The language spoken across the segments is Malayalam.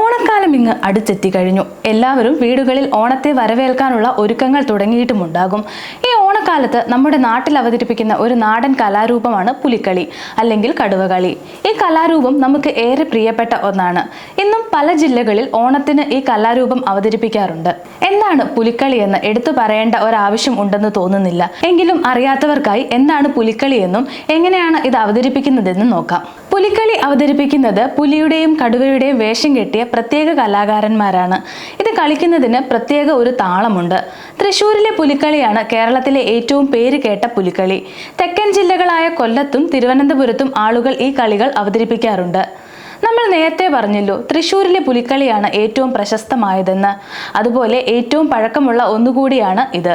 ഓണക്കാലം ഇങ്ങ് അടുത്തെത്തി കഴിഞ്ഞു. എല്ലാവരും വീടുകളിൽ ഓണത്തെ വരവേൽക്കാനുള്ള ഒരുക്കങ്ങൾ തുടങ്ങിയിട്ടുമുണ്ടാകും. ഓണക്കാലത്ത് നമ്മുടെ നാട്ടിൽ അവതരിപ്പിക്കുന്ന ഒരു നാടൻ കലാരൂപമാണ് പുലിക്കളി അല്ലെങ്കിൽ കടുവകളി. ഈ കലാരൂപം നമുക്ക് ഏറെ പ്രിയപ്പെട്ട ഒന്നാണ്. ഇന്നും പല ജില്ലകളിൽ ഓണത്തിന് ഈ കലാരൂപം അവതരിപ്പിക്കാറുണ്ട്. എന്താണ് പുലിക്കളി എന്ന് എടുത്തു പറയേണ്ട ഒരാവശ്യം ഉണ്ടെന്ന് തോന്നുന്നില്ല. എങ്കിലും അറിയാത്തവർക്കായി എന്താണ് പുലിക്കളി എന്നും എങ്ങനെയാണ് ഇത് അവതരിപ്പിക്കുന്നതെന്നും നോക്കാം. പുലിക്കളി അവതരിപ്പിക്കുന്നത് പുലിയുടെയും കടുവയുടെയും വേഷം കെട്ടിയ പ്രത്യേക കലാകാരന്മാരാണ്. ഇത് കളിക്കുന്നതിന് പ്രത്യേക ഒരു താളമുണ്ട്. തൃശ്ശൂരിലെ പുലിക്കളിയാണ് കേരളത്തിലെ ഏറ്റവും പേര് കേട്ട പുലിക്കളി. തെക്കൻ ജില്ലകളായ കൊല്ലത്തും തിരുവനന്തപുരത്തും ആളുകൾ ഈ കളികൾ അവതരിപ്പിക്കാറുണ്ട്. നമ്മൾ നേരത്തെ പറഞ്ഞല്ലോ തൃശ്ശൂരിലെ പുലിക്കളിയാണ് ഏറ്റവും പ്രശസ്തമായതെന്ന്. അതുപോലെ ഏറ്റവും പഴക്കമുള്ള ഒന്നുകൂടിയാണ് ഇത്.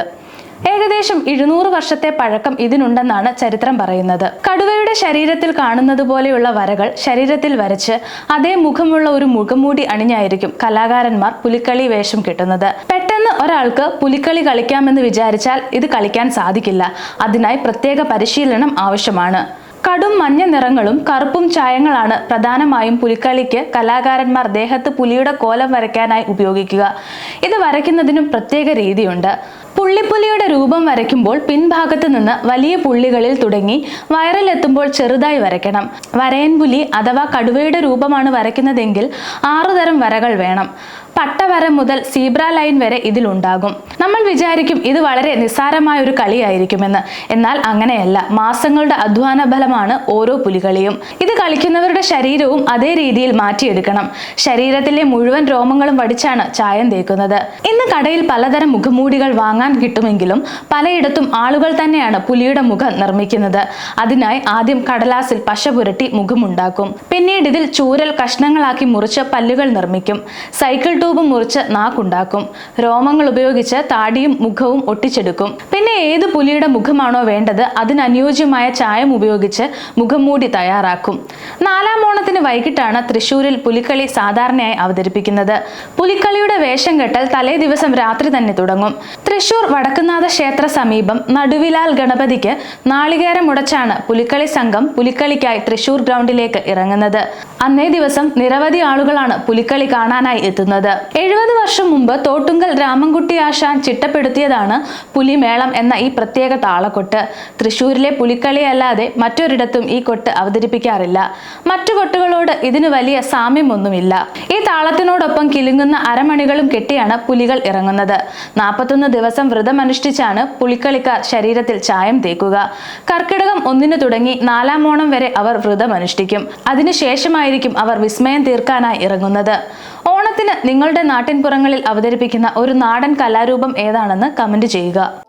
ഏകദേശം ഇരുന്നൂറ് വർഷത്തെ പഴക്കം ഇതിനുണ്ടെന്നാണ് ചരിത്രം പറയുന്നത്. കടുവയുടെ ശരീരത്തിൽ കാണുന്നത് പോലെയുള്ള വരകൾ ശരീരത്തിൽ വരച്ച് അതേ മുഖമുള്ള ഒരു മുഖംമൂടി അണിഞ്ഞായിരിക്കും കലാകാരന്മാർ പുലിക്കളി വേഷം കിട്ടുന്നത്. പെട്ടെന്ന് ഒരാൾക്ക് പുലിക്കളി കളിക്കാമെന്ന് വിചാരിച്ചാൽ ഇത് കളിക്കാൻ സാധിക്കില്ല. അതിനായി പ്രത്യേക പരിശീലനം ആവശ്യമാണ്. കടും മഞ്ഞ നിറങ്ങളും കറുപ്പും ചായങ്ങളാണ് പ്രധാനമായും പുലിക്കളിക്ക് കലാകാരന്മാർ ദേഹത്ത് പുലിയുടെ കോലം വരയ്ക്കാനായി ഉപയോഗിക്കുക. ഇത് വരയ്ക്കുന്നതിനും പ്രത്യേക രീതിയുണ്ട്. പുള്ളിപ്പുലിയുടെ രൂപം വരയ്ക്കുമ്പോൾ പിൻഭാഗത്ത് നിന്ന് വലിയ പുള്ളികളിൽ തുടങ്ങി വയറിലെത്തുമ്പോൾ ചെറുതായി വരയ്ക്കണം. വരയൻപുലി അഥവാ കടുവയുടെ രൂപമാണ് വരയ്ക്കുന്നതെങ്കിൽ ആറുതരം വരകൾ വേണം. പട്ടവര മുതൽ സീബ്ര ലൈൻ വരെ ഇതിലുണ്ടാകും. നമ്മൾ വിചാരിക്കും ഇത് വളരെ നിസ്സാരമായ ഒരു കളിയായിരിക്കുമെന്ന്. എന്നാൽ അങ്ങനെയല്ല. മാസങ്ങളുടെ അധ്വാന ഫലമാണ് ഓരോ പുലികളിയും. ഇത് കളിക്കുന്നവരുടെ ശരീരവും അതേ രീതിയിൽ മാറ്റിയെടുക്കണം. ശരീരത്തിലെ മുഴുവൻ രോമങ്ങളും വടിച്ചാണ് ചായം തേക്കുന്നത്. ഇന്ന് കടയിൽ പലതരം മുഖമൂടികൾ വാങ്ങാൻ കിട്ടുമെങ്കിലും പലയിടത്തും ആളുകൾ തന്നെയാണ് പുലിയുടെ മുഖം നിർമ്മിക്കുന്നത്. അതിനായി ആദ്യം കടലാസിൽ പശ പുരട്ടി മുഖമുണ്ടാക്കും. പിന്നീട് ഇതിൽ ചൂരൽ കഷ്ണങ്ങളാക്കി മുറിച്ച് പല്ലുകൾ നിർമ്മിക്കും. സൈക്കിൾ ട്യൂബ് മുറിച്ച് നാക്കുണ്ടാക്കും. രോമങ്ങൾ ഉപയോഗിച്ച് താടിയും മുഖവും ഒട്ടിച്ചെടുക്കും. പിന്നെ ഏത് പുലിയുടെ മുഖമാണോ വേണ്ടത് അതിനനുയോജ്യമായ ചായം ഉപയോഗിച്ച് മുഖംമൂടി തയ്യാറാക്കും. നാലാം ഓണത്തിന് വൈകിട്ടാണ് തൃശൂരിൽ പുലിക്കളി സാധാരണയായി അവതരിപ്പിക്കുന്നത്. പുലിക്കളിയുടെ വേഷം കെട്ടൽ തലേ ദിവസം രാത്രി തന്നെ തുടങ്ങും. തൃശൂർ വടക്കുന്നാഥ ക്ഷേത്ര സമീപം നടുവിലാൽ ഗണപതിക്ക് നാളികേരം മുടച്ചാണ് പുലിക്കളി സംഘം പുലിക്കളിക്കായി തൃശൂർ ഗ്രൗണ്ടിലേക്ക് ഇറങ്ങുന്നത്. അന്നേ ദിവസം നിരവധി ആളുകളാണ് പുലിക്കളി കാണാനായി എത്തുന്നത്. എഴുപത് വർഷം മുമ്പ് തോട്ടുങ്കൽ രാമൻകുട്ടി ആശാൻ ചിട്ടപ്പെടുത്തിയതാണ് പുലിമേളം എന്ന ഈ പ്രത്യേക താളക്കൊട്ട് തൃശ്ശൂരിലെ പുലിക്കളി അല്ലാതെ മറ്റൊരിടത്തും ഈ കൊട്ട് അവതരിപ്പിക്കാറില്ല. മറ്റു കൊട്ടുകളോട് ഇതിന് വലിയ സാമ്യമൊന്നുമില്ല. ഈ താളത്തിനോടൊപ്പം കിലുങ്ങുന്ന അരമണികളും കെട്ടിയാണ് പുലികൾ ഇറങ്ങുന്നത്. നാൽപ്പത്തൊന്ന് ദിവസം വ്രതമനുഷ്ഠിച്ചാണ് പുലിക്കളിക്കാർ ശരീരത്തിൽ ചായം തേക്കുക. കർക്കിടകം ഒന്നിന് തുടങ്ങി നാലാം ഓണം വരെ അവർ വ്രതമനുഷ്ഠിക്കും. അതിനുശേഷമായിരിക്കും അവർ വിസ്മയം തീർക്കാനായി ഇറങ്ങുന്നത്. ഓണത്തിന് നിങ്ങളുടെ നാട്ടിൻപുറങ്ങളിൽ അവതരിപ്പിക്കുന്ന ഒരു നാടൻ കലാരൂപം ഏതാണെന്ന് കമന്റ് ചെയ്യുക.